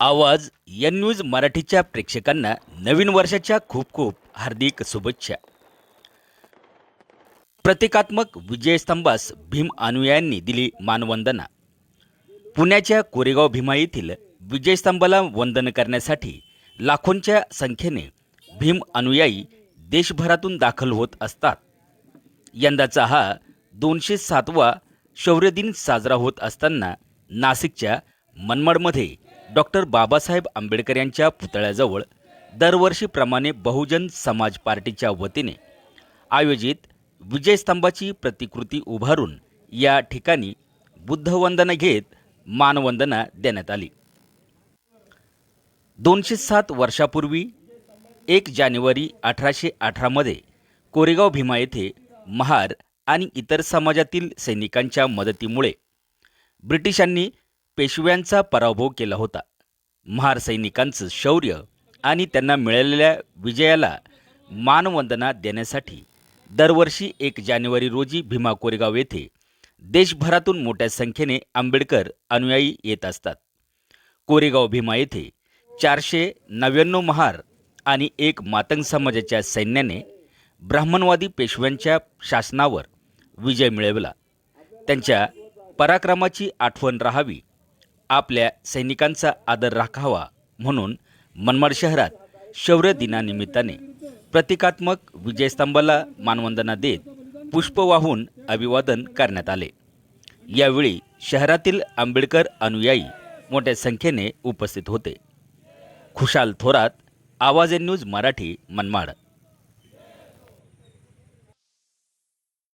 आवाज N news मराठीच्या प्रेक्षकांना नवीन वर्षाच्या खूप खूप हार्दिक शुभेच्छा. प्रतिकात्मक विजयस्तंभास भीम अनुयायांनी दिली मानवंदना. पुण्याच्या कोरेगाव भीमा येथील विजयस्तंभाला वंदन करण्यासाठी लाखोंच्या संख्येने भीम अनुयायी देशभरातून दाखल होत असतात. यंदाचा हा दोनशे सातवा शौर्य दिन साजरा होत असताना नाशिकच्या मनमाडमध्ये डॉक्टर बाबासाहेब आंबेडकर यांच्या पुतळ्याजवळ दरवर्षीप्रमाणे बहुजन समाज पार्टीच्या वतीने आयोजित विजयस्तंभाची प्रतिकृती उभारून या ठिकाणी बुद्धवंदना घेत मानवंदना देण्यात आली. दोनशे सात वर्षापूर्वी एक जानेवारी अठराशे अठरामध्ये कोरेगाव भीमा येथे महार आणि इतर समाजातील सैनिकांच्या मदतीमुळे ब्रिटिशांनी पेशव्यांचा पराभव केला होता. महार सैनिकांचं शौर्य आणि त्यांना मिळालेल्या विजयाला मानवंदना देण्यासाठी दरवर्षी एक जानेवारी रोजी भीमा कोरेगाव येथे देशभरातून मोठ्या संख्येने आंबेडकर अनुयायी येत असतात. कोरेगाव भीमा येथे चारशे नव्याण्णव महार आणि एक मातंग समाजाच्या सैन्याने ब्राह्मणवादी पेशव्यांच्या शासनावर विजय मिळवला. त्यांच्या पराक्रमाची आठवण राहावी आपल्या सैनिकांचा आदर राखावा म्हणून मनमाड शहरात शौर्य दिनानिमित्ताने प्रतिकात्मक विजयस्तंभाला मानवंदना देत पुष्प वाहून अभिवादन करण्यात आले. यावेळी शहरातील आंबेडकर अनुयायी मोठ्या संख्येने उपस्थित होते. खुशाल थोरात आवाज न्यूज मराठी मनमाड.